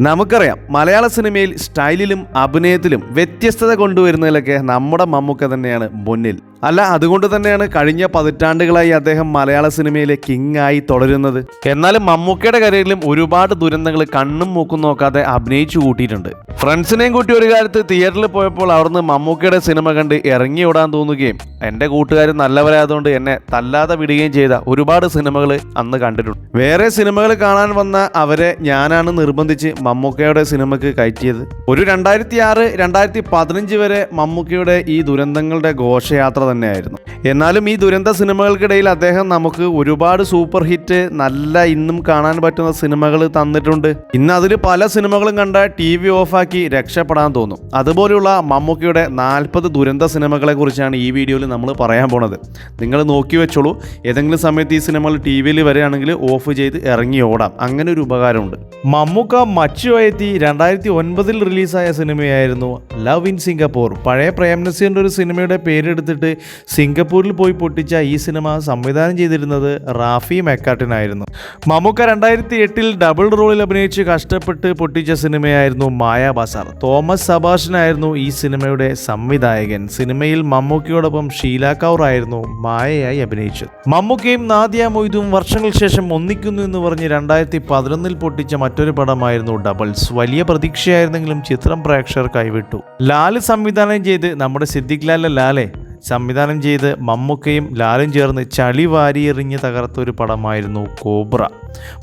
നമുക്കറിയാം മലയാള സിനിമയിൽ സ്റ്റൈലിലും അഭിനയത്തിലും വ്യത്യസ്തത കൊണ്ടുവരുന്നതിലൊക്കെ നമ്മുടെ മമ്മൂക്ക തന്നെയാണ് മുന്നിൽ. അല്ല അതുകൊണ്ട് തന്നെയാണ് കഴിഞ്ഞ പതിറ്റാണ്ടുകളായി അദ്ദേഹം മലയാള സിനിമയിലെ കിങ് ആയി തുടരുന്നത്. എന്നാലും മമ്മൂക്കയുടെ കരിയറിലും ഒരുപാട് ദുരന്തങ്ങൾ കണ്ണും മൂക്കും നോക്കാതെ അഭിനയിച്ചു കൂട്ടിയിട്ടുണ്ട്. ഫ്രണ്ട്സിനെയും കൂട്ടി ഒരു കാലത്ത് തിയേറ്ററിൽ പോയപ്പോൾ അവിടുന്ന് മമ്മൂക്കയുടെ സിനിമ കണ്ട് ഇറങ്ങി ഓടാൻ തോന്നുകയും എന്റെ കൂട്ടുകാർ നല്ലവരായതുകൊണ്ട് എന്നെ തല്ലാതെ വിടുകയും ചെയ്ത ഒരുപാട് സിനിമകൾ അന്ന് കണ്ടിട്ടുണ്ട്. വേറെ സിനിമകൾ കാണാൻ വന്ന അവരെ ഞാനാണ് നിർബന്ധിച്ച് മമ്മൂക്കയുടെ സിനിമയ്ക്ക് കയറ്റിയത്. ഒരു രണ്ടായിരത്തി ആറ് രണ്ടായിരത്തി പതിനഞ്ച് വരെ മമ്മൂക്കയുടെ ഈ ദുരന്തങ്ങളുടെ ഘോഷയാത്ര തന്നെയായിരുന്നു. എന്നാലും ഈ ദുരന്ത സിനിമകൾക്കിടയിൽ അദ്ദേഹം നമുക്ക് ഒരുപാട് സൂപ്പർ ഹിറ്റ് നല്ല ഇന്നും കാണാൻ പറ്റുന്ന സിനിമകൾ തന്നിട്ടുണ്ട്. ഇന്ന് അതിൽ പല സിനിമകളും കണ്ട ടി വി ഓഫാക്കി രക്ഷപ്പെടാൻ തോന്നും. അതുപോലെയുള്ള മമ്മൂക്കയുടെ നാൽപ്പത് ദുരന്ത സിനിമകളെ കുറിച്ചാണ് ഈ വീഡിയോയിൽ നമ്മൾ പറയാൻ പോണത്. നിങ്ങൾ നോക്കി വെച്ചോളൂ. ഏതെങ്കിലും സമയത്ത് ഈ സിനിമകൾ ടി വിയിൽ വരികയാണെങ്കിൽ ഓഫ് ചെയ്ത് ഇറങ്ങി ഓടാം. അങ്ങനെ ഒരു ഉപകാരമുണ്ട്. മമ്മൂക്ക മച്ചുവയത്തി രണ്ടായിരത്തി ഒൻപതിൽ റിലീസായ സിനിമയായിരുന്നു ലവ് ഇൻ സിംഗപ്പൂർ പഴയ പ്രേംനസീറിന്റെ ഒരു സിനിമയുടെ പേരെടുത്തിട്ട് സിംഗപ്പൂരിൽ പോയി പൊട്ടിച്ച ഈ സിനിമ സംവിധാനം ചെയ്തിരുന്നത് റാഫി മെക്കാട്ടിനായിരുന്നു. മമ്മൂക്ക രണ്ടായിരത്തി എട്ടിൽ ഡബിൾ റോളിൽ അഭിനയിച്ച് കഷ്ടപ്പെട്ട് പൊട്ടിച്ച സിനിമയായിരുന്നു മായാ ബസാർ. തോമസ് സബാഷിനായിരുന്നു ഈ സിനിമയുടെ സംവിധായകൻ. സിനിമയിൽ മമ്മൂക്കയോടൊപ്പം ഷീല കൗർ ആയിരുന്നു മായയായി അഭിനയിച്ചത്. മമ്മൂക്കയും നാദിയ മൊയ്തും വർഷങ്ങൾക്ക് ശേഷം ഒന്നിക്കുന്നു എന്ന് പറഞ്ഞ് രണ്ടായിരത്തി പതിനൊന്നിൽ പൊട്ടിച്ച മറ്റൊരു പടമായിരുന്നു ഡബിൾസ് വലിയ പ്രതീക്ഷയായിരുന്നെങ്കിലും ചിത്രം പ്രേക്ഷകർ കൈവിട്ടു. ലാൽ സംവിധാനം ചെയ്ത് നമ്മുടെ സിദ്ദിഖ് ലാലെ ലാലെ സംവിധാനം ചെയ്ത് മമ്മൂക്കയും ലാലും ചേർന്ന് ചളി വാരിയെറിഞ്ഞ് തകർത്ത ഒരു പടമായിരുന്നു കോബ്ര.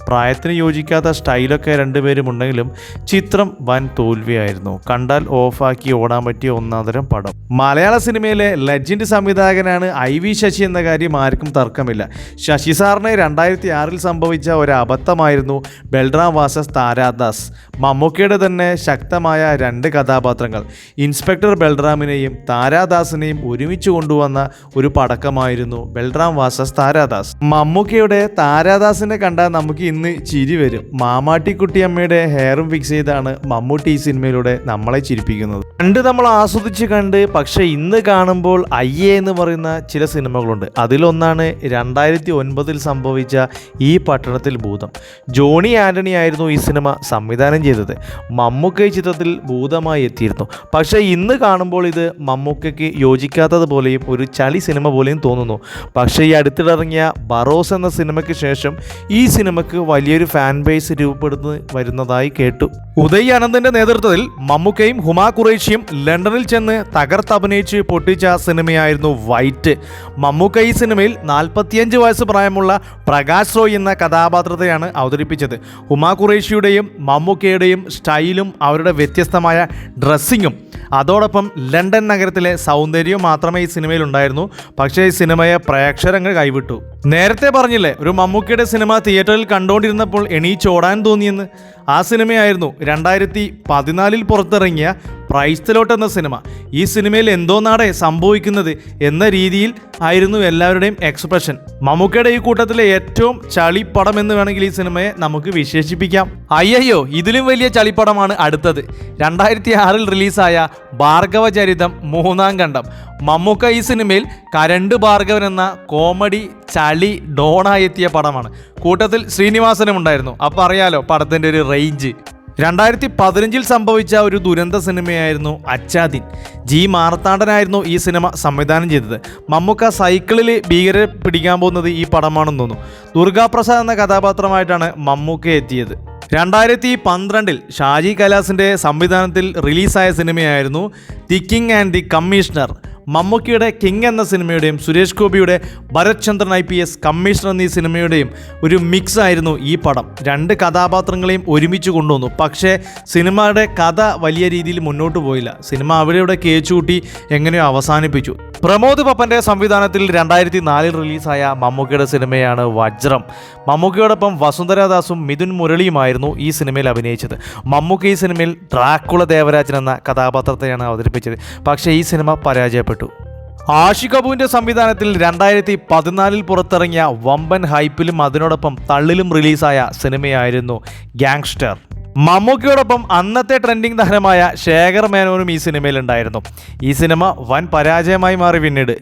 പ്രായത്തിന് യോജിക്കാത്ത സ്റ്റൈലൊക്കെ രണ്ടുപേരും ഉണ്ടെങ്കിലും ചിത്രം വൻ തോൽവിയായിരുന്നു. കണ്ടാൽ ഓഫാക്കി ഓടാൻ പറ്റിയ ഒന്നാന്തരം പടം. മലയാള സിനിമയിലെ ലെജൻഡ് സംവിധായകനാണ് ഐ വി ശശി എന്ന കാര്യം ആർക്കും തർക്കമില്ല. ശശി സാറിന് രണ്ടായിരത്തി ആറിൽ സംഭവിച്ച ഒരു അബദ്ധമായിരുന്നു ബൽറാം വാസസ് താരാദാസ്. മമ്മൂക്കയുടെ തന്നെ ശക്തമായ രണ്ട് കഥാപാത്രങ്ങൾ. ഇൻസ്പെക്ടർ ബൽറാമിനെയും താരാദാസിനെയും ഒരുമിച്ച് കൊണ്ടുവന്ന ഒരു പടക്കമായിരുന്നു ബൽറാം വാസസ് താരാദാസ്. മമ്മൂക്കയുടെ താരാദാസിനെ കണ്ടാൽ നമുക്ക് ഇന്ന് ചിരി വരും. മാമാട്ടിക്കുട്ടിയമ്മയുടെ ഹെയറും ഫിക്സ് ചെയ്താണ് മമ്മൂട്ടി ഈ സിനിമയിലൂടെ നമ്മളെ ചിരിപ്പിക്കുന്നത്. പണ്ട് നമ്മൾ ആസ്വദിച്ച് കണ്ട് പക്ഷേ ഇന്ന് കാണുമ്പോൾ അയ്യേ എന്ന് പറയുന്ന ചില സിനിമകളുണ്ട്. അതിലൊന്നാണ് രണ്ടായിരത്തി ഒൻപതിൽ സംഭവിച്ച ഈ പട്ടണത്തിൽ ഭൂതം. ജോണി ആന്റണി ആയിരുന്നു ഈ സിനിമ സംവിധാനം ചെയ്തത്. മമ്മൂക്ക ചിത്രത്തിൽ ഭൂതമായി എത്തിയിരുന്നു. പക്ഷേ ഇന്ന് കാണുമ്പോൾ ഇത് മമ്മൂക്കയ്ക്ക് യോജിക്കാത്തതുപോലെയും ഒരു ചളി സിനിമ പോലെയും തോന്നുന്നു. പക്ഷേ ഈ അടുത്തിടറങ്ങിയ ബറോസ് എന്ന സിനിമയ്ക്ക് ശേഷം ഈ സിനിമയ്ക്ക് വലിയൊരു ഫാൻ ബേസ് രൂപപ്പെടുന്നു വരുന്നതായി കേട്ടു. ഉദയ് അനന്തിന്റെ നേതൃത്വത്തിൽ മമ്മൂക്കയും ഹുമാ ഖുറേഷിയും ലണ്ടനിൽ ചെന്ന് തകർത്തഭിനയിച്ച് പൊട്ടിച്ച സിനിമയായിരുന്നു വൈറ്റ്. മമ്മൂക്ക ഈ സിനിമയിൽ നാൽപ്പത്തിയഞ്ച് വയസ്സ് പ്രായമുള്ള പ്രകാശ് റോയ് എന്ന കഥാപാത്രത്തെയാണ് അവതരിപ്പിച്ചത്. ഹുമാ ഖുറേഷിയുടെയും മമ്മൂക്കയുടെയും സ്റ്റൈലും അവരുടെ വ്യത്യസ്തമായ ഡ്രസ്സിങ്ങും അതോടൊപ്പം ലണ്ടൻ നഗരത്തിലെ സൗന്ദര്യം മാത്രമേ ഈ സിനിമയിൽ ഉണ്ടായിരുന്നു. പക്ഷേ ഈ സിനിമയെ പ്രേക്ഷരങ്ങൾ കൈവിട്ടു. നേരത്തെ പറഞ്ഞില്ലേ ഒരു മമ്മൂക്കിയുടെ സിനിമ തിയേറ്ററിൽ കണ്ടുകൊണ്ടിരുന്നപ്പോൾ എണീച്ചോടാൻ തോന്നിയെന്ന്. ആ സിനിമയായിരുന്നു രണ്ടായിരത്തി പതിനാലിൽ പുറത്തിറങ്ങിയ പ്രൈസ്തലോട്ട് എന്ന സിനിമ. ഈ സിനിമയിൽ എന്തോ എന്തോന്നാടെ സംഭവിക്കുന്നത് എന്ന രീതിയിൽ ആയിരുന്നു എല്ലാവരുടെയും എക്സ്പ്രഷൻ മമ്മൂക്കയുടെ ഈ കൂട്ടത്തിലെ ഏറ്റവും ചളിപ്പടം എന്ന് വേണമെങ്കിൽ ഈ സിനിമയെ നമുക്ക് വിശേഷിപ്പിക്കാം. അയ്യയ്യോ ഇതിലും വലിയ ചളിപ്പടമാണ് അടുത്തത്. രണ്ടായിരത്തി ആറിൽ റിലീസായ ഭാർഗവ ചരിതം മൂന്നാം കണ്ടം മമ്മൂക്ക ഈ സിനിമയിൽ കരണ്ട് ഭാർഗവൻ എന്ന കോമഡി ചളി ഡോണായി എത്തിയ പടമാണ്. കൂട്ടത്തിൽ ശ്രീനിവാസനും ഉണ്ടായിരുന്നു. അപ്പോൾ അറിയാലോ പടത്തിന്റെ ഒരു റേഞ്ച് രണ്ടായിരത്തി പതിനഞ്ചിൽ സംഭവിച്ച ഒരു ദുരന്ത സിനിമയായിരുന്നു അച്ചാദിൻ. ജി മാർത്താണ്ഡനായിരുന്നു ഈ സിനിമ സംവിധാനം ചെയ്തത്. മമ്മൂക്ക സൈക്കിളിൽ ഭീകരരെ പിടിക്കാൻ പോകുന്നത് ഈ പടമാണെന്ന് തോന്നുന്നു. ദുർഗാപ്രസാദ് എന്ന കഥാപാത്രമായിട്ടാണ് മമ്മൂക്ക എത്തിയത്. രണ്ടായിരത്തി പന്ത്രണ്ടിൽ ഷാജി കലാസിന്റെ സംവിധാനത്തിൽ റിലീസായ സിനിമയായിരുന്നു the king and the commissioner. മമ്മൂക്കിയുടെ king എന്ന സിനിമയുടെയും സുരേഷ് ഗോപിയുടെ Bharath Chandran I P S commissioner എന്നീ സിനിമയുടെയും ഒരു മിക്സ് ആയിരുന്നു ഈ പടം. രണ്ട് കഥാപാത്രങ്ങളെയും ഒരുമിച്ച് കൊണ്ടുവന്നു. പക്ഷേ സിനിമയുടെ കഥ വലിയ രീതിയിൽ മുന്നോട്ട് പോയില്ല. സിനിമ അവിടെയുടെ കേച്ചുകൂട്ടി എങ്ങനെയോ അവസാനിപ്പിച്ചു. പ്രമോദ് പപ്പന്റെ സംവിധാനത്തിൽ രണ്ടായിരത്തി നാലിൽ റിലീസായ മമ്മൂക്കയുടെ സിനിമയാണ് വജ്രം. മമ്മൂക്കയോടൊപ്പം വസുന്ധരാദാസും മിഥുൻ മുരളിയുമായിരുന്നു ഈ സിനിമയിൽ അഭിനയിച്ചത്. മമ്മൂക്ക ഈ സിനിമയിൽ ഡ്രാക്കുള ദേവരാജൻ എന്ന കഥാപാത്രത്തെയാണ് അവതരിപ്പിച്ചത്. പക്ഷേ ഈ സിനിമ പരാജയപ്പെട്ടു. ആഷിഖ് കപൂറിന്റെ സംവിധാനത്തിൽ രണ്ടായിരത്തി പതിനാലിൽ പുറത്തിറങ്ങിയ വമ്പൻ ഹൈപ്പിലും അതിനോടൊപ്പം തള്ളിലും റിലീസായ സിനിമയായിരുന്നു ഗാങ്സ്റ്റർ. മമ്മൂക്കയോടൊപ്പം അന്നത്തെ ട്രെൻഡിങ് താരമായ ശേഖർ മേനോനും ഈ സിനിമയിലുണ്ടായിരുന്നു ഈ സിനിമ വൻ പരാജയമായി മാറി പിന്നീട്.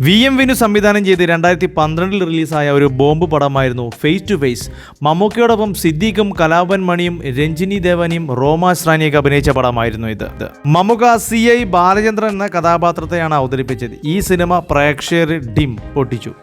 വി എം വിനു സംവിധാനം ചെയ്ത് രണ്ടായിരത്തി പന്ത്രണ്ടിൽ റിലീസായ ഒരു ബോംബ് പടമായിരുന്നു ഫേസ് ടു ഫേസ് മമ്മൂക്കയോടൊപ്പം സിദ്ദീഖും കലാപൻ മണിയും രഞ്ജിനി ദേവനിയും റോമ ശ്രാനിയൊക്കെ അഭിനയിച്ച പടമായിരുന്നു ഇത്. മമ്മൂക്ക സി ഐ ബാലചന്ദ്രൻ എന്ന കഥാപാത്രത്തെയാണ് അവതരിപ്പിച്ചത്. ഈ സിനിമ പ്രേക്ഷകർ ഡിം പൊട്ടിച്ചു.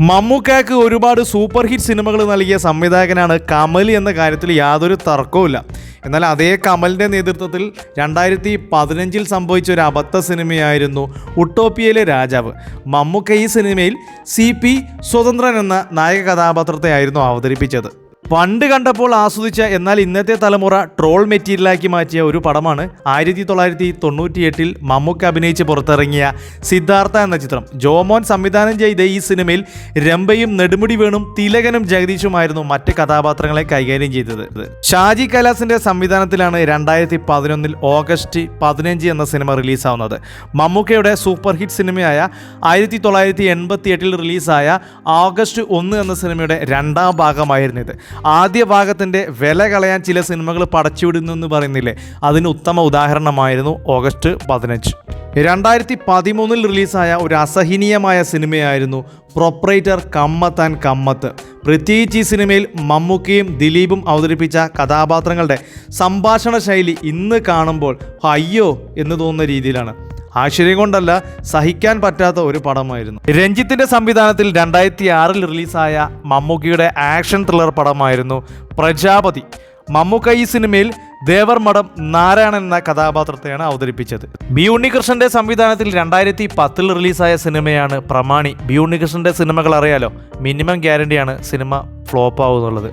മമ്മൂക്കയ്ക്ക് ഒരുപാട് സൂപ്പർ ഹിറ്റ് സിനിമകൾ നൽകിയ സംവിധായകനാണ് കമൽ എന്ന കാര്യത്തിൽ യാതൊരു തർക്കവുമില്ല. എന്നാൽ അതേ കമലിന്റെ നേതൃത്വത്തിൽ രണ്ടായിരത്തി പതിനഞ്ചിൽ സംഭവിച്ച ഒരു അബദ്ധ സിനിമയായിരുന്നു ഉട്ടോപ്പിയയിലെ രാജാവ്. മമ്മൂക്ക ഈ സിനിമയിൽ സി പി സ്വതന്ത്രൻ എന്ന നായക കഥാപാത്രത്തെയായിരുന്നു അവതരിപ്പിച്ചത്. പണ്ട് കണ്ടപ്പോൾ ആസ്വദിച്ച എന്നാൽ ഇന്നത്തെ തലമുറ ട്രോൾ മെറ്റീരിയലാക്കി മാറ്റിയ ഒരു പടമാണ് ആയിരത്തി തൊള്ളായിരത്തി തൊണ്ണൂറ്റി എട്ടിൽ മമ്മൂക്ക അഭിനയിച്ച് പുറത്തിറങ്ങിയ സിദ്ധാർത്ഥ എന്ന ചിത്രം. ജോമോൻ സംവിധാനം ചെയ്ത ഈ സിനിമയിൽ രംഭയും നെടുമുടി വേണും തിലകനും ജഗദീഷുമായിരുന്നു മറ്റ് കഥാപാത്രങ്ങളെ കൈകാര്യം ചെയ്തത്. ഷാജി കൈലാസിന്റെ സംവിധാനത്തിലാണ് രണ്ടായിരത്തി പതിനൊന്നിൽ ഓഗസ്റ്റ് പതിനഞ്ച് എന്ന സിനിമ റിലീസാവുന്നത്. മമ്മൂക്കയുടെ സൂപ്പർ ഹിറ്റ് സിനിമയായ ആയിരത്തി തൊള്ളായിരത്തി എൺപത്തി എട്ടിൽ റിലീസായ ഓഗസ്റ്റ് ഒന്ന് എന്ന സിനിമയുടെ രണ്ടാം ഭാഗമായിരുന്നു ഇത്. ആദ്യ ഭാഗത്തിന്റെ വില കളയാൻ ചില സിനിമകൾ പടച്ചുവിടുന്നു എന്ന് പറയുന്നില്ലേ? അതിന് ഉത്തമ ഉദാഹരണമായിരുന്നു ഓഗസ്റ്റ് പതിനഞ്ച്. രണ്ടായിരത്തി പതിമൂന്നിൽ റിലീസായ ഒരു അസഹനീയമായ സിനിമയായിരുന്നു പ്രൊപ്പറേറ്റർ കമ്മത്താൻ കമ്മത്ത്. പ്രത്യേകിച്ച് ഈ സിനിമയിൽ മമ്മൂക്കയും ദിലീപും അവതരിപ്പിച്ച കഥാപാത്രങ്ങളുടെ സംഭാഷണ ശൈലി ഇന്ന് കാണുമ്പോൾ അയ്യോ എന്ന് തോന്നുന്ന രീതിയിലാണ്. ആശ്ചര്യം കൊണ്ടല്ല സഹിക്കാൻ പറ്റാത്ത ഒരു പടമായിരുന്നു. രഞ്ജിത്തിന്റെ സംവിധാനത്തിൽ രണ്ടായിരത്തി ആറിൽ റിലീസായ മമ്മൂക്കിയുടെ ആക്ഷൻ ത്രില്ലർ പടമായിരുന്നു പ്രജാപതി. മമ്മൂക്ക ഈ സിനിമയിൽ ദേവർ മഠം നാരായണൻ എന്ന കഥാപാത്രത്തെയാണ് അവതരിപ്പിച്ചത്. ബി ഉണ്ണികൃഷ്ണന്റെ സംവിധാനത്തിൽ രണ്ടായിരത്തി പത്തിൽ റിലീസായ സിനിമയാണ് പ്രമാണി. ബി ഉണ്ണികൃഷ്ണന്റെ സിനിമകൾ അറിയാലോ മിനിമം ഗ്യാരണ്ടിയാണ് സിനിമ ഫ്ലോപ്പ് ആവുന്നുള്ളത്.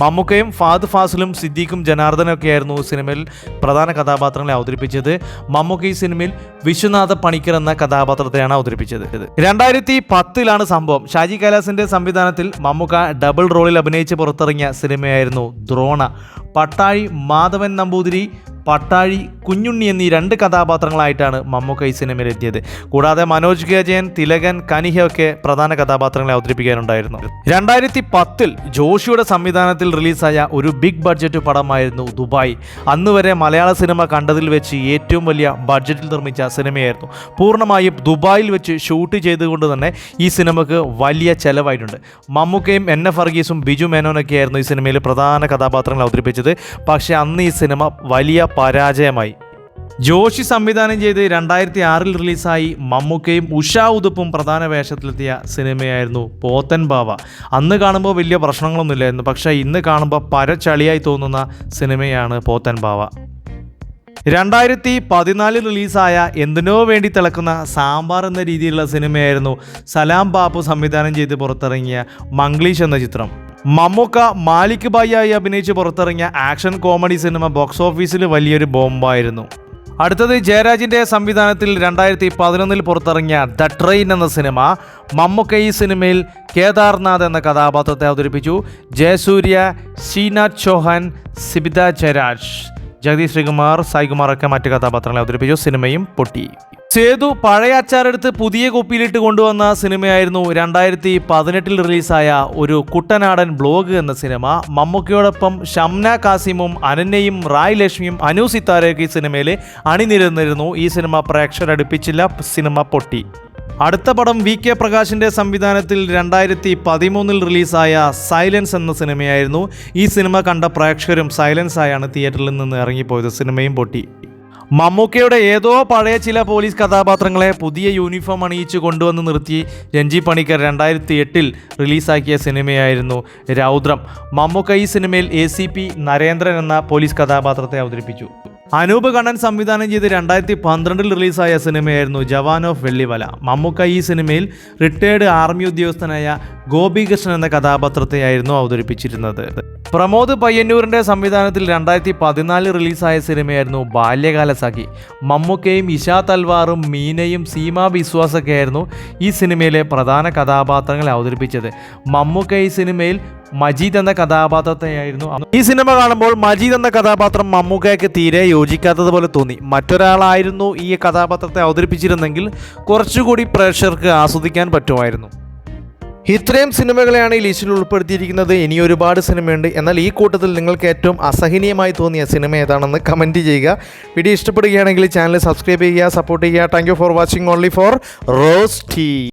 മമ്മൂക്കയും ഫാദ് ഫാസിലും സിദ്ദീഖും ജനാർദ്ദനൊക്കെ ഒക്കെയായിരുന്നു സിനിമയിൽ പ്രധാന കഥാപാത്രങ്ങളെ അവതരിപ്പിച്ചത്. മമ്മൂക്ക ഈ സിനിമയിൽ വിശ്വനാഥ പണിക്കർ എന്ന കഥാപാത്രത്തെയാണ് അവതരിപ്പിച്ചത്. രണ്ടായിരത്തി പത്തിലാണ് സംഭവം. ഷാജി കൈലാസിന്റെ സംവിധാനത്തിൽ മമ്മൂക്ക ഡബിൾ റോളിൽ അഭിനയിച്ച് പുറത്തിറങ്ങിയ സിനിമയായിരുന്നു ദ്രോണ. പട്ടാഴി മാധവൻ നമ്പൂതിരി പട്ടാഴി കുഞ്ഞുണ്ണി എന്നീ രണ്ട് കഥാപാത്രങ്ങളായിട്ടാണ് മമ്മൂക്ക ഈ സിനിമയിൽ എത്തിയത്. കൂടാതെ മനോജ് ഗജയൻ തിലകൻ കനിഹ ഒക്കെ പ്രധാന കഥാപാത്രങ്ങളെ അവതരിപ്പിക്കാനുണ്ടായിരുന്നു. രണ്ടായിരത്തി പത്തിൽ ജോഷിയുടെ സംവിധാനത്തിൽ റിലീസായ ഒരു ബിഗ് ബഡ്ജറ്റ് പടമായിരുന്നു ദുബായ്. അന്ന് വരെ മലയാള സിനിമ കണ്ടതിൽ വെച്ച് ഏറ്റവും വലിയ ബഡ്ജറ്റിൽ നിർമ്മിച്ച സിനിമയായിരുന്നു. പൂർണമായും ദുബായിൽ വെച്ച് ഷൂട്ട് ചെയ്തുകൊണ്ട് തന്നെ ഈ സിനിമക്ക് വലിയ ചെലവായിട്ടുണ്ട്. മമ്മൂക്കയും എൻ എഫ് വർഗീസും ബിജു മേനോനൊക്കെയായിരുന്നു ഈ സിനിമയിൽ പ്രധാന കഥാപാത്രങ്ങൾ അവതരിപ്പിച്ചത്. പക്ഷേ അന്ന് ഈ സിനിമ വലിയ പരാജയമായി. ജോഷി സംവിധാനം ചെയ്ത് രണ്ടായിരത്തി ആറിൽ റിലീസായി മമ്മൂക്കയും ഉഷാ ഉതുപ്പും പ്രധാന വേഷത്തിലെത്തിയ സിനിമയായിരുന്നു പോത്തൻ ബാവ. അന്ന് കാണുമ്പോൾ വലിയ പ്രശ്നങ്ങളൊന്നുമില്ലായിരുന്നു പക്ഷേ ഇന്ന് കാണുമ്പോൾ പരച്ചളിയായി തോന്നുന്ന സിനിമയാണ് പോത്തൻ ബാവ. രണ്ടായിരത്തി പതിനാലിൽ റിലീസായ എന്തിനോ വേണ്ടി തിളക്കുന്ന സാമ്പാർ എന്ന രീതിയിലുള്ള സിനിമയായിരുന്നു സലാം ബാപ്പു സംവിധാനം ചെയ്ത് പുറത്തിറങ്ങിയ മംഗ്ലീഷ് എന്ന ചിത്രം. മമ്മൂക്ക മാലിക് ബായി ആയി അഭിനയിച്ച് പുറത്തിറങ്ങിയ ആക്ഷൻ കോമഡി സിനിമ ബോക്സ് ഓഫീസിൽ വലിയൊരു ബോംബായിരുന്നു. അടുത്തത് ജയരാജിന്റെ സംവിധാനത്തിൽ രണ്ടായിരത്തി പതിനൊന്നിൽ പുറത്തിറങ്ങിയ ദ ട്രെയിൻ എന്ന സിനിമ മമ്മൂക്ക ഈ സിനിമയിൽ കേദാർനാഥ് എന്ന കഥാപാത്രത്തെ അവതരിപ്പിച്ചു. ജയസൂര്യ ഷീനാഥ് ചൗഹാൻ സിബിത ജയരാജ്. ജഗദീഷ് ശ്രീകുമാർ സായികുമാർ ഒക്കെ മറ്റ് കഥാപാത്രങ്ങളെ അവതരിപ്പിച്ചു. സിനിമയും പൊട്ടി. സേതു പഴയ അച്ചാറെടുത്ത് പുതിയ കുപ്പിയിലിട്ട് കൊണ്ടുവന്ന സിനിമയായിരുന്നു രണ്ടായിരത്തി പതിനെട്ടിൽ റിലീസായ ഒരു കുട്ടനാടൻ ബ്ലോഗ് എന്ന സിനിമ. മമ്മൂക്കയോടൊപ്പം ഷംന കാസിമും അനന്യയും റായ് ലക്ഷ്മിയും അനു സിത്താരയൊക്കെ ഈ സിനിമയിൽ അണിനിരന്നിരുന്നു. ഈ സിനിമ പ്രേക്ഷകരടുപ്പിച്ചില്ല. സിനിമ പൊട്ടി. അടുത്ത പടം വി കെ പ്രകാശിന്റെ സംവിധാനത്തിൽ രണ്ടായിരത്തി പതിമൂന്നിൽ റിലീസായ സൈലൻസ് എന്ന സിനിമയായിരുന്നു. ഈ സിനിമ കണ്ട പ്രേക്ഷകരും സൈലൻസ് ആയാണ് തിയേറ്ററിൽ നിന്ന് ഇറങ്ങിപ്പോയത്. സിനിമയും പൊട്ടി. മമ്മൂക്കയുടെ ഏതോ പഴയ ചില പോലീസ് കഥാപാത്രങ്ങളെ പുതിയ യൂണിഫോം അണിയിച്ച് കൊണ്ടുവന്ന് നിർത്തി രഞ്ജി പണിക്കർ രണ്ടായിരത്തി എട്ടിൽ റിലീസാക്കിയ സിനിമയായിരുന്നു രൗദ്രം. മമ്മൂക്ക ഈ സിനിമയിൽ എ സി പി നരേന്ദ്രൻ എന്ന പോലീസ് കഥാപാത്രത്തെ അവതരിപ്പിച്ചു. അനൂപ് കണ്ണൻ സംവിധാനം ചെയ്ത് രണ്ടായിരത്തി പന്ത്രണ്ടിൽ റിലീസായ സിനിമയായിരുന്നു ജവാൻ ഓഫ് വെള്ളിവല. മമ്മൂക്ക ഈ സിനിമയിൽ റിട്ടയേർഡ് ആർമി ഉദ്യോഗസ്ഥനായ ഗോപികൃഷ്ണൻ എന്ന കഥാപാത്രത്തെയായിരുന്നു അവതരിപ്പിച്ചിരുന്നത്. പ്രമോദ് പയ്യന്നൂരിന്റെ സംവിധാനത്തിൽ രണ്ടായിരത്തി പതിനാലിൽ റിലീസായ സിനിമയായിരുന്നു ബാല്യകാല സഖി. മമ്മൂക്കയും ഇഷാ തൽവാറും മീനയും സീമ ബിസ്വാസൊക്കെയായിരുന്നു ഈ സിനിമയിലെ പ്രധാന കഥാപാത്രങ്ങളെ അവതരിപ്പിച്ചത്. മമ്മൂക്ക ഈ സിനിമയിൽ മജീദ് എന്ന കഥാപാത്രത്തെയായിരുന്നു ഈ സിനിമ കാണുമ്പോൾ മജീദ് എന്ന കഥാപാത്രം മമ്മൂക്കയ്ക്ക് തീരെ യോജിക്കാത്തതുപോലെ തോന്നി. മറ്റൊരാളായിരുന്നു ഈ കഥാപാത്രത്തെ അവതരിപ്പിച്ചിരുന്നെങ്കിൽ കുറച്ചുകൂടി പ്രേക്ഷകർക്ക് ആസ്വദിക്കാൻ പറ്റുമായിരുന്നു. ഇത്രയും സിനിമകളെയാണ് ഈ ലിസ്റ്റിൽ ഉൾപ്പെടുത്തിയിരിക്കുന്നത്. ഇനി ഒരുപാട് സിനിമയുണ്ട്. എന്നാൽ ഈ കൂട്ടത്തിൽ നിങ്ങൾക്ക് ഏറ്റവും അസഹനീയമായി തോന്നിയ സിനിമ ഏതാണെന്ന് കമന്റ് ചെയ്യുക. വീഡിയോ ഇഷ്ടപ്പെടുകയാണെങ്കിൽ ചാനൽ സബ്സ്ക്രൈബ് ചെയ്യുക സപ്പോർട്ട് ചെയ്യുക. Thank for watching only for rose tea